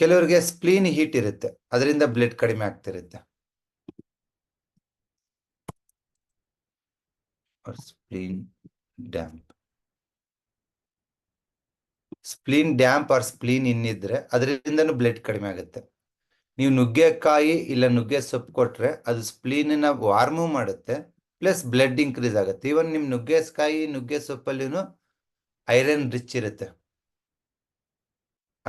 ಕೆಲವರಿಗೆ spleen heat ಇರುತ್ತೆ. ಅದರಿಂದ ಬ್ಲಡ್ ಕಡಿಮೆ ಆಗ್ತಿರುತ್ತೆ. Spleen damp spleen damp or spleen ಇನ್ನಿದ್ರೆ ಅದರಿಂದನೂ ಬ್ಲಡ್ ಕಡಿಮೆ ಆಗುತ್ತೆ. ನೀವು ನುಗ್ಗೆಕಾಯಿ ಇಲ್ಲ ನುಗ್ಗೆ ಸೊಪ್ಪು ಕೊಟ್ರೆ ಅದು ಸ್ಪ್ಲೀನಿನ ವಾರ್ಮು ಮಾಡುತ್ತೆ ಪ್ಲಸ್ ಬ್ಲಡ್ ಇನ್ಕ್ರೀಸ್ ಆಗುತ್ತೆ. ಇವನ್ ನಿಮ್ ನುಗ್ಗೆಕಾಯಿ ನುಗ್ಗೆ ಸೊಪ್ಪಲ್ಲಿನೂ ಐರನ್ ರಿಚ್ ಇರುತ್ತೆ.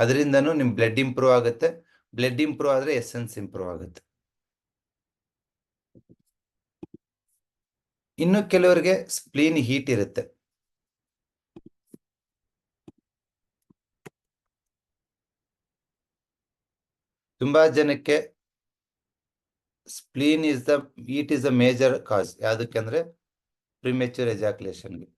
ಅದರಿಂದನೂ ನಿಮ್ಮ ಬ್ಲಡ್ ಇಂಪ್ರೂವ್ ಆಗುತ್ತೆ. ಬ್ಲಡ್ ಇಂಪ್ರೂವ್ ಆದ್ರೆ ಎಸೆನ್ಸ್ ಇಂಪ್ರೂವ್ ಆಗುತ್ತೆ. ಇನ್ನು ಕೆಲವರಿಗೆ ಸ್ಪ್ಲೀನ್ ಹೀಟ್ ಇರುತ್ತೆ. ತುಂಬಾ ಜನಕ್ಕೆ spleen is the heat is the major cause ಯಾವುದಕ್ಕೆ ಅಂದ್ರೆ ಪ್ರಿಮೆಚೂರ್ ಎಜಾಕ್ಯುಲೇಷನ್ಗೆ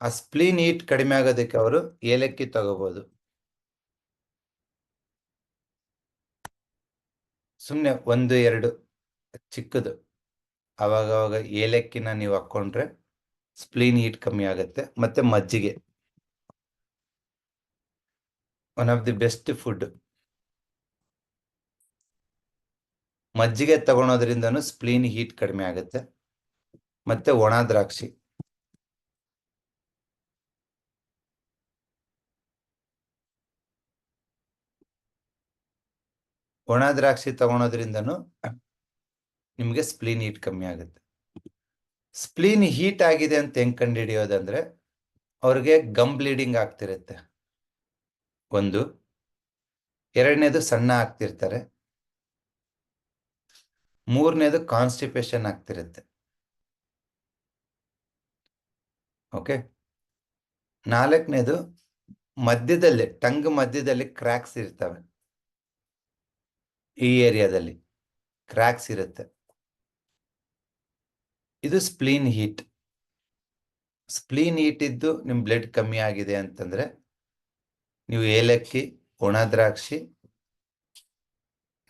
ಆ ಸ್ಪ್ಲೀನ್ ಹೀಟ್ ಕಡಿಮೆ ಆಗೋದಕ್ಕೆ ಅವರು ಏಲಕ್ಕಿ ತಗೋಬಹುದು ಸುಮ್ಮನೆ ಒಂದು, ಎರಡು ಚಿಕ್ಕದು. ಅವಾಗವಾಗ ಅವಾಗ ಏಲಕ್ಕಿನ ನೀವು ಹಾಕೊಂಡ್ರೆ ಸ್ಪ್ಲೀನ್ ಹೀಟ್ ಕಮ್ಮಿ ಆಗುತ್ತೆ, ಮತ್ತೆ ಮಜ್ಜಿಗೆ. One of the best food ಮಜ್ಜಿಗೆ ತಗೊಳೋದ್ರಿಂದನೂ ಸ್ಪ್ಲೀನ್ ಹೀಟ್ ಕಡಿಮೆ ಆಗುತ್ತೆ, ಮತ್ತೆ ಒಣ ದ್ರಾಕ್ಷಿ. ಒಣ ದ್ರಾಕ್ಷಿ ತಗೊಳೋದ್ರಿಂದನೂ ನಿಮಗೆ ಸ್ಪ್ಲೀನ್ ಹೀಟ್ ಕಮ್ಮಿ ಆಗುತ್ತೆ. ಸ್ಪ್ಲೀನ್ ಹೀಟ್ ಆಗಿದೆ ಅಂತ ಹೆಂಗ್ ಕಂಡುಹಿಡಿಯೋದಂದ್ರೆ ಅವ್ರಿಗೆ ಗಮ್ ಬ್ಲೀಡಿಂಗ್ ಆಗ್ತಿರುತ್ತೆ. ಒಂದು. ಎರಡನೇದು ಸಣ್ಣ ಆಗ್ತಿರ್ತಾರೆ. ಮೂರನೇದು ಕಾನ್ಸ್ಟಿಪೇಷನ್ ಆಗ್ತಿರುತ್ತೆ. ಓಕೆ ನಾಲ್ಕನೇದು ಮಧ್ಯದಲ್ಲಿ, ಟಂಗ್ ಮಧ್ಯದಲ್ಲಿ ಕ್ರ್ಯಾಕ್ಸ್ ಇರ್ತವೆ. ಈ ಏರಿಯಾದಲ್ಲಿ ಕ್ರ್ಯಾಕ್ಸ್ ಇರುತ್ತೆ. ಇದು ಸ್ಪ್ಲೀನ್ ಹೀಟ್ ಸ್ಪ್ಲೀನ್ ಹೀಟ್ ಇದ್ದು ನಿಮ್ಮ ಬ್ಲಡ್ ಕಮ್ಮಿ ಆಗಿದೆ ಅಂತಂದ್ರೆ ನೀವು ಏಲಕ್ಕಿ, ಒಣ ದ್ರಾಕ್ಷಿ,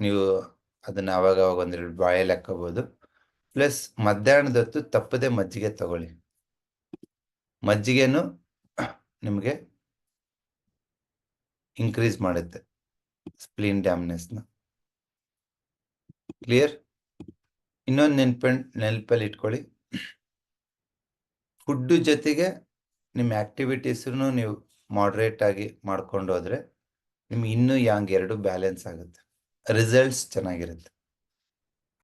ನೀವು ಅದನ್ನ ಅವಾಗ ಅವಾಗ ಒಂದೆರಡು ಬಾಯಲ್ಲಿ ಹಾಕೋಬಹುದು ಪ್ಲಸ್ ಮಧ್ಯಾಹ್ನದ ಹೊತ್ತು ತಪ್ಪದೆ ಮಜ್ಜಿಗೆ ತಗೊಳ್ಳಿ. ಮಜ್ಜಿಗೆನೂ ನಿಮಗೆ ಇನ್ಕ್ರೀಸ್ ಮಾಡುತ್ತೆ ಸ್ಪ್ಲೀನ್ ಡ್ಯಾಮ್ನೆಸ್ನ ಕ್ಲಿಯರ್ ಇನ್ನೊಂದು ನೆನ್ಪ ನೆನಪಲ್ಲಿ ಇಟ್ಕೊಳ್ಳಿ. ಫುಡ್ಡು ಜೊತೆಗೆ ನಿಮ್ಮ ಆ್ಯಕ್ಟಿವಿಟೀಸನ್ನು ನೀವು ಮಾಡ್ರೇಟ್ ಆಗಿ ಮಾಡ್ಕೊಂಡು ಹೋದ್ರೆ ನಿಮ್ಗೆ ಇನ್ನೂ ಯಾಂಗ್ ಎರಡು ಬ್ಯಾಲೆನ್ಸ್ ಆಗುತ್ತೆ. ರಿಸಲ್ಟ್ಸ್ ಚೆನ್ನಾಗಿರುತ್ತೆ.